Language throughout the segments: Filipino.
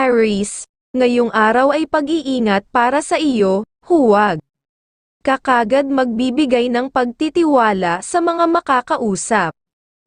Aries, ngayong araw ay pag-iingat para sa iyo, huwag. Kakagad magbibigay ng pagtitiwala sa mga makakausap.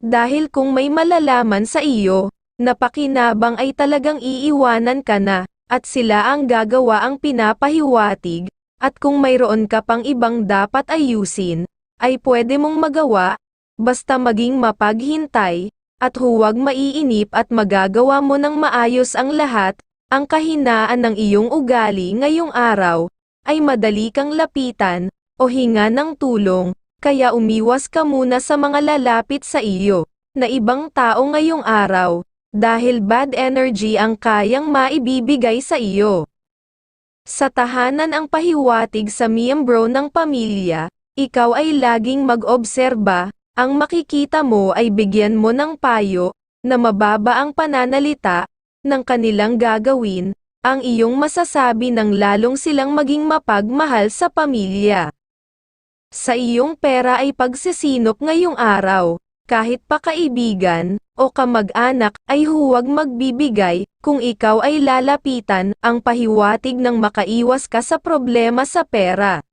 Dahil kung may malalaman sa iyo, na pakinabang ay talagang iiwanan ka na, at sila ang gagawa ang pinapahiwatig, at kung mayroon ka pang ibang dapat ayusin, ay pwede mong magawa, basta maging mapaghintay, at huwag maiinip at magagawa mo ng maayos ang lahat, ang kahinaan ng iyong ugali ngayong araw, ay madali kang lapitan, o hinga ng tulong, kaya umiwas ka muna sa mga lalapit sa iyo, na ibang tao ngayong araw, dahil bad energy ang kayang maibibigay sa iyo. Sa tahanan ang pahiwatig sa miyembro ng pamilya, ikaw ay laging mag-obserba, ang makikita mo ay bigyan mo ng payo, na mababa ang pananalita, ng kanilang gagawin, ang iyong masasabi ng lalong silang maging mapagmahal sa pamilya. Sa iyong pera ay pagsisinop ngayong araw, kahit pa kaibigan, o kamag-anak, ay huwag magbibigay, kung ikaw ay lalapitan, ang pahiwatig ng makaiwas ka sa problema sa pera.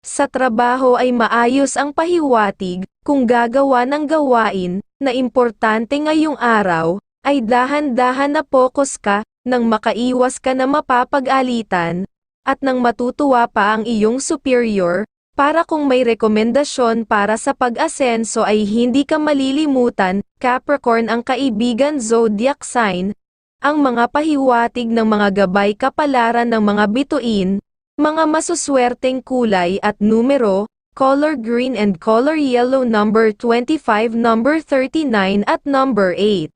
Sa trabaho ay maayos ang pahiwatig, kung gagawa ng gawain, na importante ngayong araw, ay dahan-dahan na focus ka, nang makaiwas ka na mapapag-alitan, at nang matutuwa pa ang iyong superior, para kung may rekomendasyon para sa pag-asenso ay hindi ka malilimutan, Capricorn ang kaibigan zodiac sign, ang mga pahiwatig ng mga gabay kapalaran ng mga bituin, mga masuswerteng kulay at numero, color green and color yellow number 25 number 39 at number 8.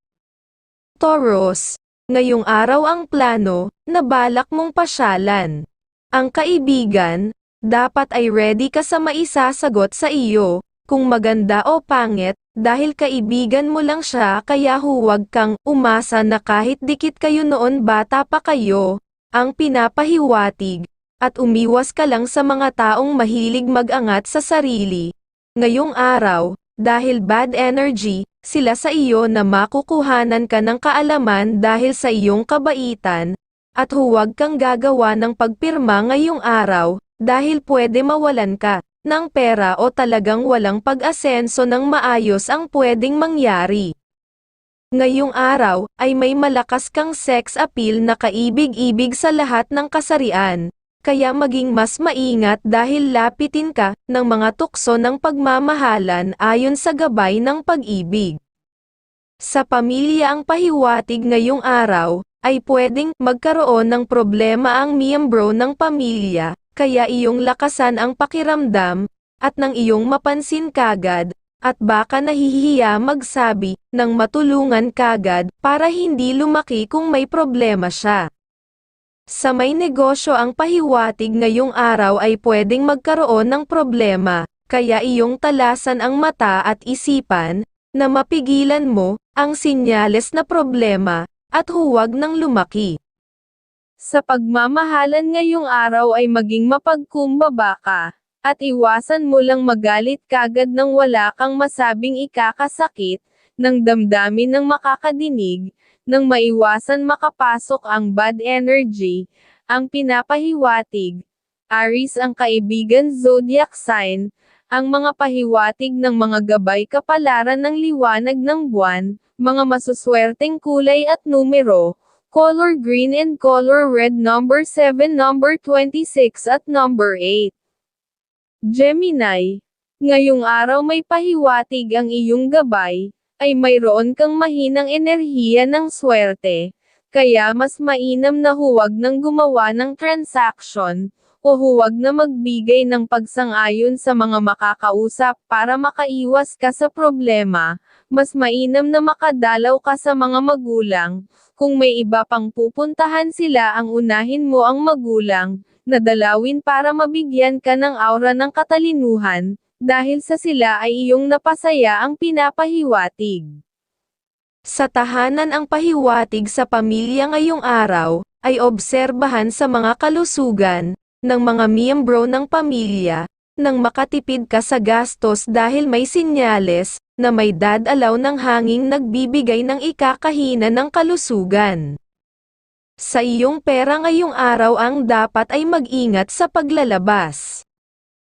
Taurus, ngayong araw ang plano, na balak mong pasyalan. Ang kaibigan, dapat ay ready ka sa maisasagot sa iyo, kung maganda o pangit, dahil kaibigan mo lang siya kaya huwag kang umasa na kahit dikit kayo noon bata pa kayo, ang pinapahiwatig, at umiwas ka lang sa mga taong mahilig mag-angat sa sarili. Ngayong araw, dahil bad energy, sila sa iyo na makukuhanan ka ng kaalaman dahil sa iyong kabaitan, at huwag kang gagawa ng pagpirma ngayong araw, dahil pwede mawalan ka ng pera o talagang walang pag-asenso ng maayos ang pwedeng mangyari. Ngayong araw, ay may malakas kang sex appeal na kaibig-ibig sa lahat ng kasarian, kaya maging mas maingat dahil lapitin ka ng mga tukso ng pagmamahalan ayon sa gabay ng pag-ibig. Sa pamilya ang pahiwatig ngayong araw, ay pwedeng magkaroon ng problema ang miyembro ng pamilya, kaya iyong lakasan ang pakiramdam, at nang iyong mapansin kagad, at baka nahihiya magsabi, ng matulungan kagad, para hindi lumaki kung may problema siya. Sa may negosyo ang pahiwatig ngayong araw ay pwedeng magkaroon ng problema, kaya iyong talasan ang mata at isipan, na mapigilan mo, ang sinyales na problema, at huwag nang lumaki. Sa pagmamahalan ngayong araw ay maging mapagkumbaba ka, at iwasan mo lang magalit kagad nang wala kang masabing ikakasakit, ng damdamin ng makakadinig, nang maiwasan makapasok ang bad energy, ang pinapahiwatig. Aries ang kaibigan zodiac sign, ang mga pahiwatig ng mga gabay kapalaran ng liwanag ng buwan, mga masuswerteng kulay at numero, color green and color red number 7 number 26 at number 8. Gemini, ngayong araw may pahiwatig ang iyong gabay, ay mayroon kang mahinang enerhiya ng swerte, kaya mas mainam na huwag nang gumawa ng transaction, o huwag na magbigay ng pagsang-ayon sa mga makakausap para makaiwas ka sa problema, mas mainam na makadalaw ka sa mga magulang, kung may iba pang pupuntahan sila ang unahin mo ang magulang, nadalawin para mabigyan ka ng aura ng katalinuhan, dahil sa sila ay iyong napasaya ang pinapahiwatig. Sa tahanan ang pahiwatig sa pamilya ngayong araw, ay obserbahan sa mga kalusugan, ng mga miyembro ng pamilya, nang makatipid ka sa gastos dahil may sinyales, na may dadalaw ng hanging nagbibigay ng ikakahina ng kalusugan. Sa iyong pera ngayong araw ang dapat ay mag-ingat sa paglalabas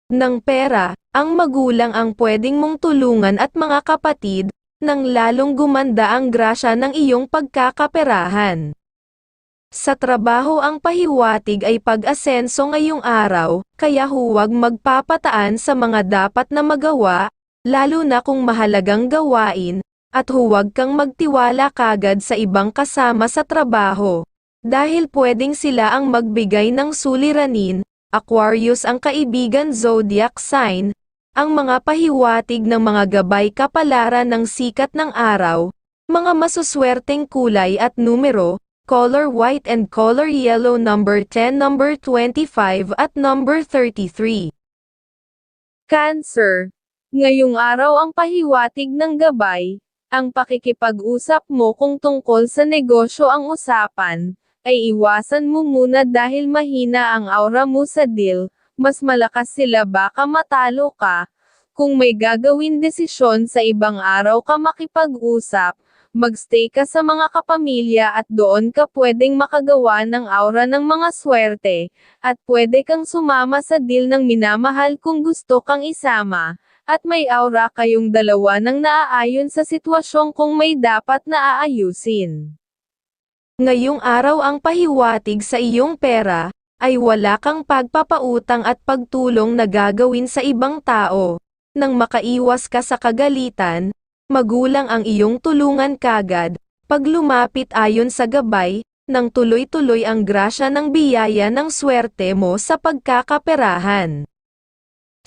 ng pera, ang magulang ang pwedeng mong tulungan at mga kapatid, nang lalong gumanda ang grasya ng iyong pagkakaperahan. Sa trabaho ang pahiwatig ay pag-asenso ngayong araw, kaya huwag magpapataan sa mga dapat na magawa, lalo na kung mahalagang gawain, at huwag kang magtiwala kagad sa ibang kasama sa trabaho. Dahil pwedeng sila ang magbigay ng suliranin, Aquarius ang kaibigan zodiac sign, ang mga pahiwatig ng mga gabay kapalaran ng sikat ng araw, mga masuswerteng kulay at numero, color white and color yellow number 10 number 25 at number 33. Cancer. Ngayong araw ang pahiwatig ng gabay, ang pakikipag-usap mo kung tungkol sa negosyo ang usapan, ay iwasan mo muna dahil mahina ang aura mo sa deal, mas malakas sila baka matalo ka. Kung may gagawin desisyon sa ibang araw ka makipag-usap, magstay ka sa mga kapamilya at doon ka pwedeng makagawa ng aura ng mga swerte, at pwede kang sumama sa deal ng minamahal kung gusto kang isama, at may aura kayong dalawa ng naaayon sa sitwasyon kung may dapat na aayusin. Ngayong araw ang pahiwatig sa iyong pera, ay wala kang pagpapautang at pagtulong na gagawin sa ibang tao. Nang makaiwas ka sa kagalitan, magulang ang iyong tulungan kagad, pag lumapit ayon sa gabay, nang tuloy-tuloy ang grasya ng biyaya ng swerte mo sa pagkakaperahan.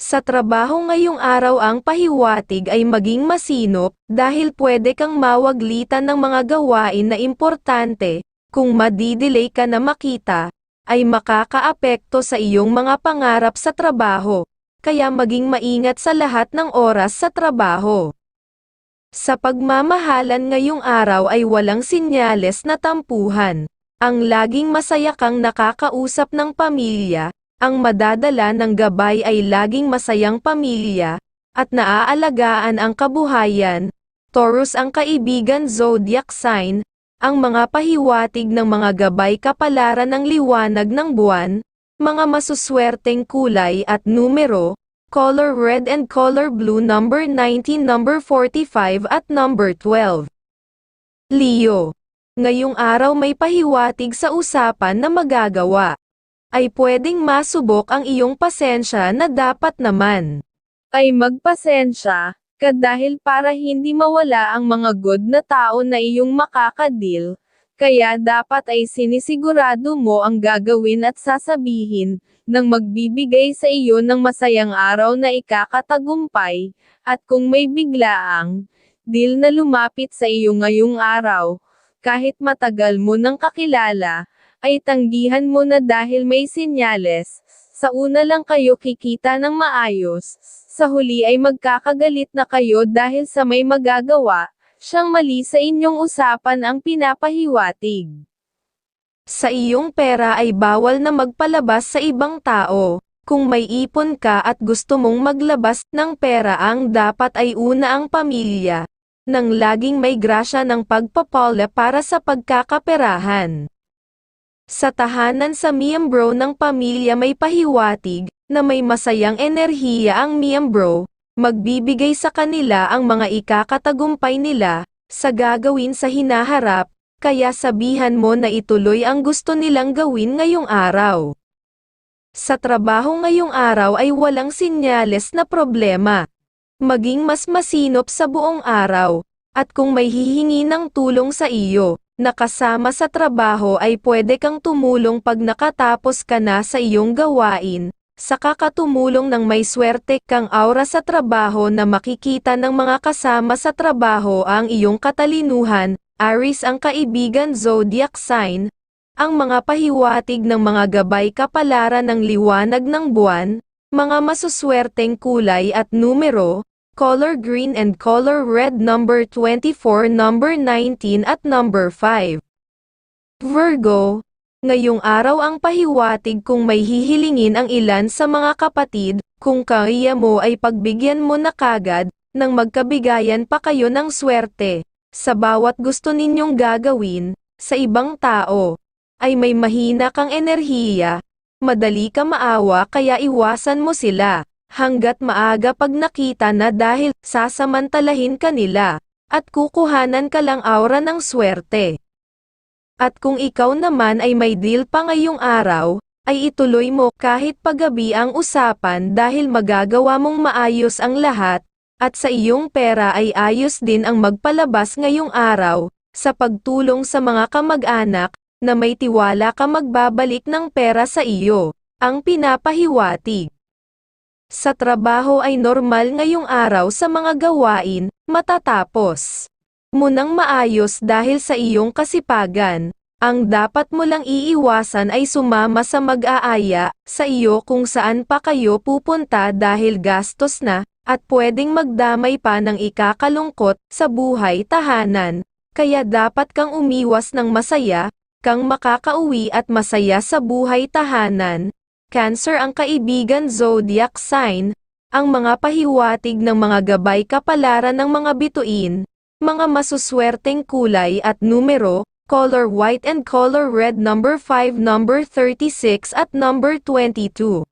Sa trabaho ngayong araw ang pahiwatig ay maging masinop, dahil pwede kang mawaglitan ng mga gawain na importante, kung madidelay ka na makita, ay makakaapekto sa iyong mga pangarap sa trabaho, kaya maging maingat sa lahat ng oras sa trabaho. Sa pagmamahalan ngayong araw ay walang sinyales na tampuhan, ang laging masaya kang nakakausap ng pamilya, ang madadala ng gabay ay laging masayang pamilya, at naaalagaan ang kabuhayan. Taurus ang kaibigan zodiac sign, ang mga pahiwatig ng mga gabay kapalaran ng liwanag ng buwan, mga masuswerteng kulay at numero, color red and color blue number 19 number 45 at number 12. Leo. Ngayong araw may pahiwatig sa usapan na magagawa ay pwedeng masubok ang iyong pasensya na dapat naman. Ay magpasensya, ka dahil para hindi mawala ang mga good na tao na iyong makakadil, kaya dapat ay sinisigurado mo ang gagawin at sasabihin, nang magbibigay sa iyo ng masayang araw na ikakatagumpay, at kung may biglaang, deal na lumapit sa iyo ngayong araw, kahit matagal mo nang kakilala, ay tanggihan mo na dahil may sinyales, sa una lang kayo kikita ng maayos, sa huli ay magkakagalit na kayo dahil sa may magagawa, siyang mali sa inyong usapan ang pinapahiwatig. Sa iyong pera ay bawal na magpalabas sa ibang tao. Kung may ipon ka at gusto mong maglabas ng pera ang dapat ay una ang pamilya, nang laging may grasya ng pagpapala para sa pagkakaperahan. Sa tahanan sa miyembro ng pamilya may pahiwatig, na may masayang enerhiya ang miyembro, magbibigay sa kanila ang mga ikakatagumpay nila, sa gagawin sa hinaharap, kaya sabihan mo na ituloy ang gusto nilang gawin ngayong araw. Sa trabaho ngayong araw ay walang sinyales na problema. Maging mas masinop sa buong araw, at kung may hihingi ng tulong sa iyo, nakasama sa trabaho ay pwede kang tumulong pag nakatapos ka na sa iyong gawain, sa kakatulong ng may swerte kang aura sa trabaho na makikita ng mga kasama sa trabaho ang iyong katalinuhan, Aries ang kaibigan zodiac sign, ang mga pahiwatig ng mga gabay kapalaran ng liwanag ng buwan, mga masuswerteng kulay at numero, color green and color red number 24 number 19 at number 5. Virgo, ngayong araw ang pahiwatig kung may hihilingin ang ilan sa mga kapatid, kung kaya mo ay pagbigyan mo na kagad, nang magkabigayan pa kayo ng swerte, sa bawat gusto ninyong gagawin, sa ibang tao. ay may mahina kang enerhiya, madali ka maawa kaya iwasan mo sila, hanggat maaga pag nakita na dahil sasamantalahin ka nila, at kukuhanan ka lang aura ng swerte. At kung ikaw naman ay may deal pa ngayong araw, ay ituloy mo kahit paggabi ang usapan dahil magagawa mong maayos ang lahat, at sa iyong pera ay ayos din ang magpalabas ngayong araw, sa pagtulong sa mga kamag-anak, na may tiwala ka magbabalik ng pera sa iyo, ang pinapahiwatig. Sa trabaho ay normal ngayong araw sa mga gawain, matatapos. Munang maayos dahil sa iyong kasipagan, ang dapat mo lang iiwasan ay sumama sa mag-aaya, sa iyo kung saan pa kayo pupunta dahil gastos na, at pwedeng magdamay pa ng ikakalungkot sa buhay tahanan, kaya dapat kang umiwas ng masaya, kang makakauwi at masaya sa buhay tahanan. Cancer ang kaibigan zodiac sign, ang mga pahiwatig ng mga gabay kapalaran ng mga bituin, mga masuswerteng kulay at numero, color white and color red number 5 number 36 at number 22.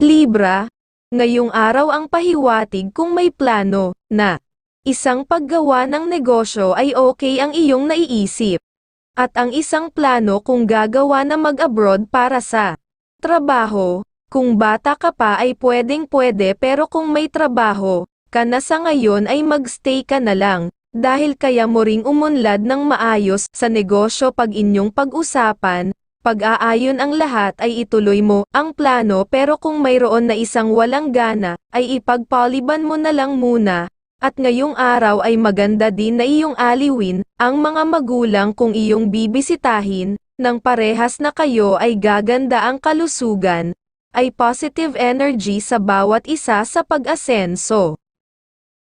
Libra, ngayong araw ang pahiwatig kung may plano, na isang paggawa ng negosyo ay okay ang iyong naiisip. At ang isang plano kung gagawa na mag-abroad para sa trabaho, kung bata ka pa ay pwedeng pwede pero kung may trabaho, ka na sa ngayon ay magstay ka na lang, dahil kaya mo ring umunlad ng maayos sa negosyo pag inyong pag-usapan, pag-aayon ang lahat ay ituloy mo ang plano pero kung mayroon na isang walang gana, ay ipagpaliban mo na lang muna, at ngayong araw ay maganda din na iyong aliwin, ang mga magulang kung iyong bibisitahin, nang parehas na kayo ay gaganda ang kalusugan, ay positive energy sa bawat isa sa pag-asenso.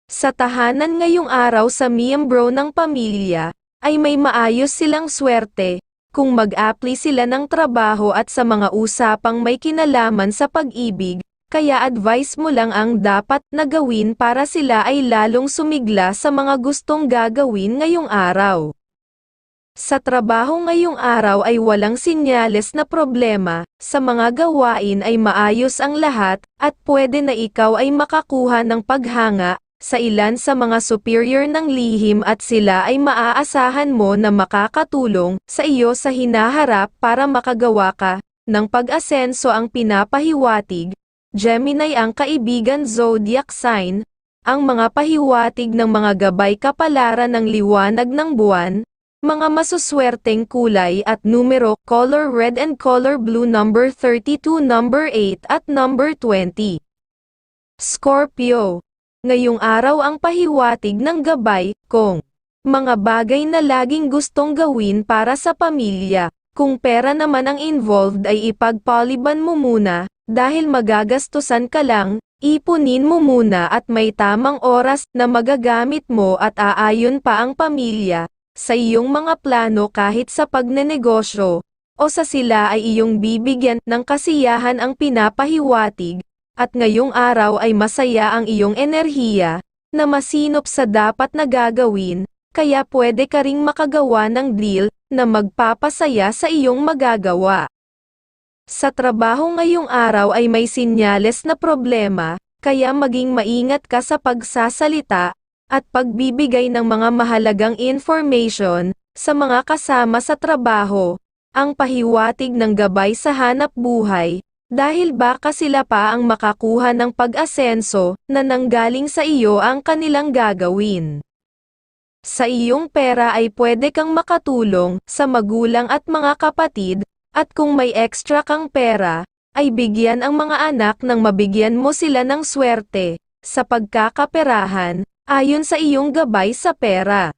Sa tahanan ngayong araw sa miyembro ng pamilya, ay may maayos silang swerte, kung mag-apply sila ng trabaho at sa mga usapang may kinalaman sa pag-ibig, kaya advice mo lang ang dapat na gawin para sila ay lalong sumigla sa mga gustong gagawin ngayong araw. Sa trabaho ngayong araw ay walang sinyales na problema, sa mga gawain ay maayos ang lahat, at pwede na ikaw ay makakuha ng paghanga, sa ilan sa mga superior ng lihim at sila ay maaasahan mo na makakatulong sa iyo sa hinaharap para makagawa ka ng pag-asenso ang pinapahiwatig. Gemini ang kaibigan zodiac sign, ang mga pahiwatig ng mga gabay kapalaran ng liwanag ng buwan, mga masuswerteng kulay at numero, color red and color blue number 32 number 8 at number 20. Scorpio. Ngayong araw ang pahiwatig ng gabay, kung mga bagay na laging gustong gawin para sa pamilya, kung pera naman ang involved ay ipagpaliban mo muna, dahil magagastusan ka lang, ipunin mo muna at may tamang oras na magagamit mo at aayon pa ang pamilya, sa iyong mga plano kahit sa pagnenegosyo, o sa sila ay iyong bibigyan ng kasiyahan ang pinapahiwatig, at ngayong araw ay masaya ang iyong enerhiya, na masinop sa dapat na gagawin, kaya pwede ka ring makagawa ng deal, na magpapasaya sa iyong magagawa. Sa trabaho ngayong araw ay may sinyales na problema, kaya maging maingat ka sa pagsasalita, at pagbibigay ng mga mahalagang information, sa mga kasama sa trabaho, ang pahiwatig ng gabay sa hanap buhay, dahil baka sila pa ang makakuha ng pag-asenso na nanggaling sa iyo ang kanilang gagawin. Sa iyong pera ay pwede kang makatulong sa magulang at mga kapatid, at kung may extra kang pera, ay bigyan ang mga anak nang mabigyan mo sila ng swerte, sa pagkakaperahan, ayon sa iyong gabay sa pera.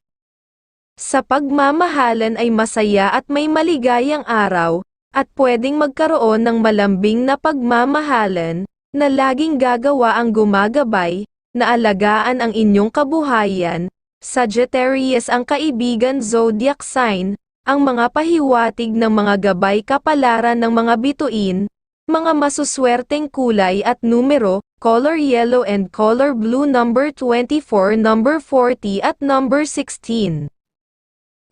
Sa pagmamahalan ay masaya at may maligayang araw, at pwedeng magkaroon ng malambing na pagmamahalan, na laging gagawa ang gumagabay, na alagaan ang inyong kabuhayan. Sagittarius ang kaibigan zodiac sign, ang mga pahiwatig ng mga gabay kapalaran ng mga bituin, mga masuswerteng kulay at numero, color yellow and color blue number 24, number 40 at number 16.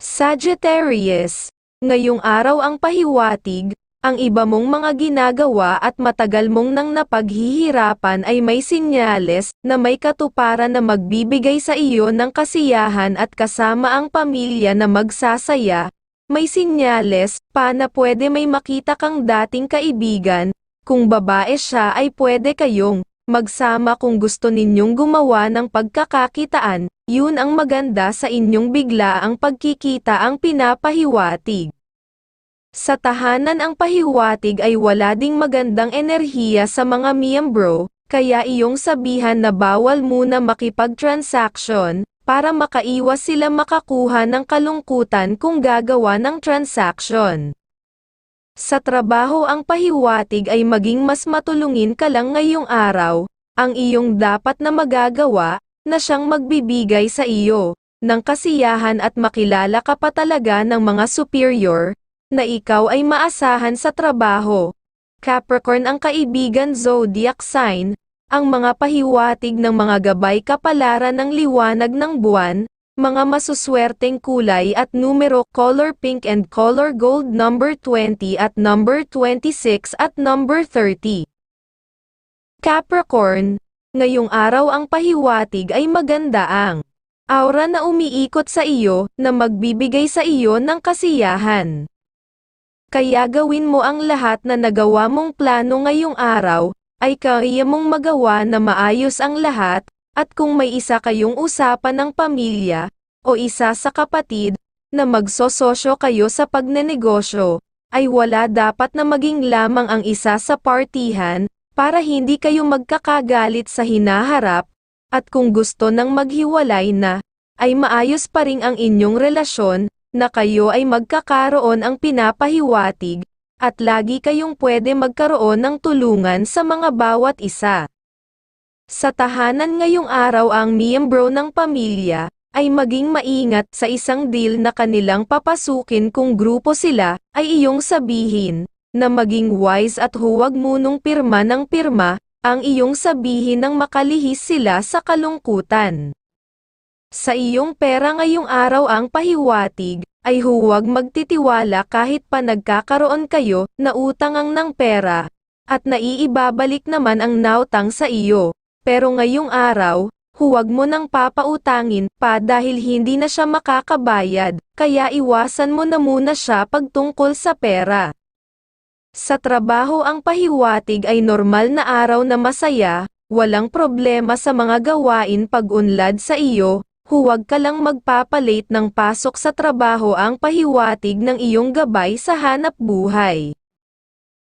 Sagittarius, ngayong araw ang pahiwatig, ang iba mong mga ginagawa at matagal mong nang napaghihirapan ay may sinyales na may katuparan na magbibigay sa iyo ng kasiyahan at kasama ang pamilya na magsasaya. May sinyales pa na pwede may makita kang dating kaibigan, kung babae siya ay pwede kayong magsama kung gusto ninyong gumawa ng pagkakakitaan, yun ang maganda sa inyong bigla ang pagkikita ang pinapahiwatig. Sa tahanan ang pahiwatig ay wala ding magandang enerhiya sa mga miyembro, kaya iyong sabihan na bawal muna makipag-transaction, para makaiwas sila makakuha ng kalungkutan kung gagawa ng transaction. Sa trabaho ang pahiwatig ay maging mas matulungin ka lang ngayong araw, ang iyong dapat na magagawa, na siyang magbibigay sa iyo, ng kasiyahan at makilala ka pa talaga ng mga superior, na ikaw ay maasahan sa trabaho. Capricorn ang kaibigan zodiac sign, ang mga pahiwatig ng mga gabay kapalaran ng liwanag ng buwan, mga masuswerteng kulay at numero color pink and color gold number 20 at number 26 at number 30. Capricorn, ngayong araw ang pahiwatig ay maganda ang aura na umiikot sa iyo na magbibigay sa iyo ng kasiyahan. Kaya gawin mo ang lahat na nagawa mong plano ngayong araw, ay kaya mong magawa na maayos ang lahat, at kung may isa kayong usapan ng pamilya, o isa sa kapatid, na magsososyo kayo sa pagnenegosyo, ay wala dapat na maging lamang ang isa sa partihan, para hindi kayo magkakagalit sa hinaharap, at kung gusto nang maghiwalay na, ay maayos pa rin ang inyong relasyon, na kayo ay magkakaroon ang pinapahiwatig, at lagi kayong pwede magkaroon ng tulungan sa mga bawat isa. Sa tahanan ngayong araw ang miyembro ng pamilya, ay maging maingat sa isang deal na kanilang papasukin kung grupo sila, ay iyong sabihin, na maging wise at huwag munong pirma ng pirma, ang iyong sabihin ng makalihis sila sa kalungkutan. Sa iyong pera ngayong araw ang pahiwatig, ay huwag magtitiwala kahit pa nagkakaroon kayo na utangang ng pera, at naiibabalik naman ang nautang sa iyo. Pero ngayong araw, huwag mo nang papautangin pa dahil hindi na siya makakabayad, kaya iwasan mo na muna siya pagtungkol sa pera. Sa trabaho ang pahiwatig ay normal na araw na masaya, walang problema sa mga gawain pag-unlad sa iyo, huwag ka lang magpapalit ng pasok sa trabaho ang pahiwatig ng iyong gabay sa hanap buhay.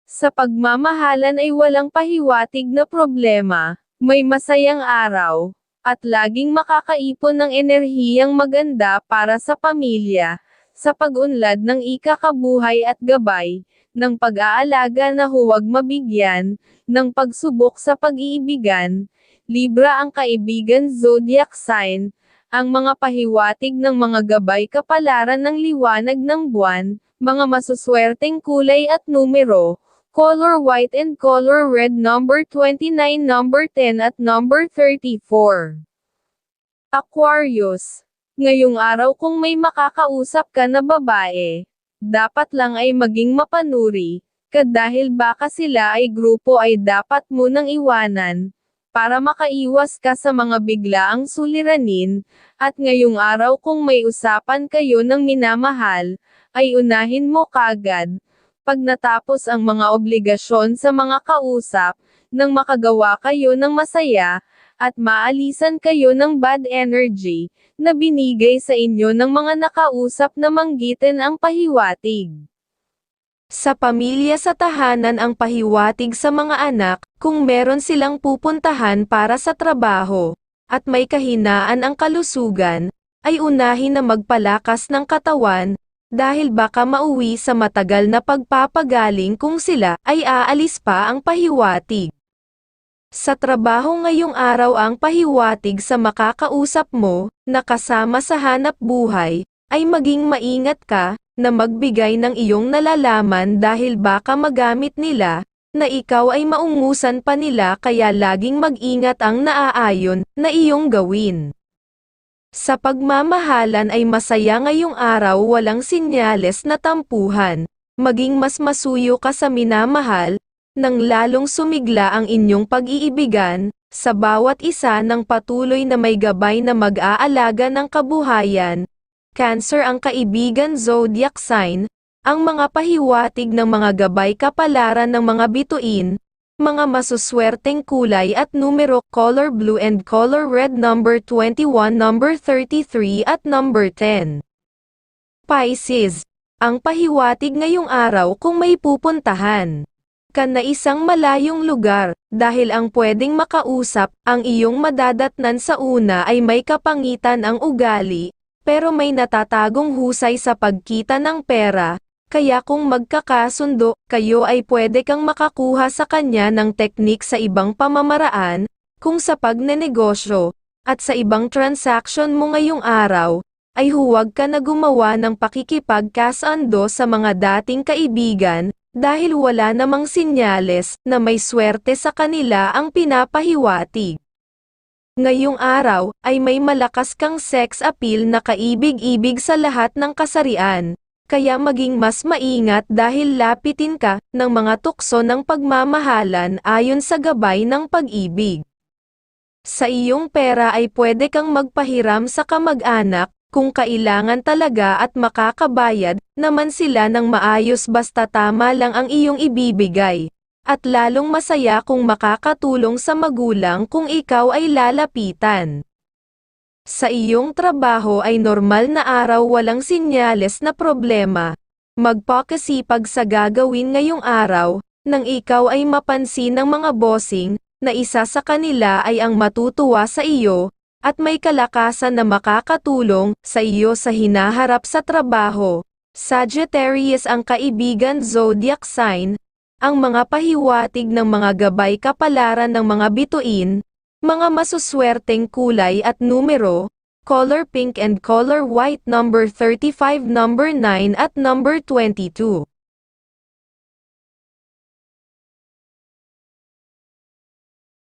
Sa pagmamahalan ay walang pahiwatig na problema, may masayang araw, at laging makakaipon ng enerhiyang maganda para sa pamilya, sa pag-unlad ng ikakabuhay at gabay, ng pag-aalaga na huwag mabigyan, ng pagsubok sa pag-iibigan, Libra ang kaibigan zodiac sign, ang mga pahiwatig ng mga gabay kapalaran ng liwanag ng buwan, mga masuswerteng kulay at numero, color white and color red number 29 number 10 at number 34. Aquarius. Ngayong araw kung may makakausap ka na babae, dapat lang ay maging mapanuri, ka dahil baka sila ay grupo ay dapat mo nang iwanan, para makaiwas ka sa mga biglaang suliranin, at ngayong araw kung may usapan kayo ng minamahal, ay unahin mo kagad, pag natapos ang mga obligasyon sa mga kausap, nang makagawa kayo ng masaya, at maalisan kayo ng bad energy, na binigay sa inyo ng mga nakausap na manggitin ang pahiwatig. Sa pamilya sa tahanan ang pahiwatig sa mga anak, kung meron silang pupuntahan para sa trabaho, at may kahinaan ang kalusugan, ay unahin na magpalakas ng katawan, dahil baka mauwi sa matagal na pagpapagaling kung sila ay aalis pa ang pahiwatig. Sa trabaho ngayong araw ang pahiwatig sa makakausap mo, na kasama sa hanap buhay, ay maging maingat ka, na magbigay ng iyong nalalaman dahil baka magamit nila, na ikaw ay maungusan pa nila kaya laging mag-ingat ang naaayon na iyong gawin. Sa pagmamahalan ay masaya ngayong araw walang sinyales na tampuhan, maging mas masuyo ka sa minamahal, nang lalong sumigla ang inyong pag-iibigan, sa bawat isa ng patuloy na may gabay na mag-aalaga ng kabuhayan. Cancer ang kaibigan zodiac sign, ang mga pahiwatig ng mga gabay kapalaran ng mga bituin, mga masuswerteng kulay at numero color blue and color red number 21 number 33 at number 10. Pisces, ang pahiwatig ngayong araw kung may pupuntahan ka na isang malayong lugar, dahil ang pwedeng makausap, ang iyong madadatnan sa una ay may kapangitan ang ugali, pero may natatagong husay sa pagkita ng pera, kaya kung magkakasundo, kayo ay pwede kang makakuha sa kanya ng teknik sa ibang pamamaraan, kung sa pagnenegosyo, at sa ibang transaction mo ngayong araw, ay huwag ka na gumawa ng pakikipagkasando sa mga dating kaibigan, dahil wala namang sinyales na may swerte sa kanila ang pinapahiwatig. Ngayong araw, ay may malakas kang sex appeal na kaibig-ibig sa lahat ng kasarian, kaya maging mas maingat dahil lapitin ka ng mga tukso ng pagmamahalan ayon sa gabay ng pag-ibig. Sa iyong pera ay pwede kang magpahiram sa kamag-anak, kung kailangan talaga at makakabayad naman sila ng maayos basta tama lang ang iyong ibibigay. At lalong masaya kung makakatulong sa magulang kung ikaw ay lalapitan. Sa iyong trabaho ay normal na araw walang sinyales na problema. Magpakasipag sa gagawin ngayong araw, nang ikaw ay mapansin ng mga bossing, na isa sa kanila ay ang matutuwa sa iyo, at may kalakasan na makakatulong sa iyo sa hinaharap sa trabaho. Sagittarius ang kaibigan zodiac sign, ang mga pahiwatig ng mga gabay kapalaran ng mga bituin, mga masuswerteng kulay at numero, color pink and color white number 35 number 9 at number 22.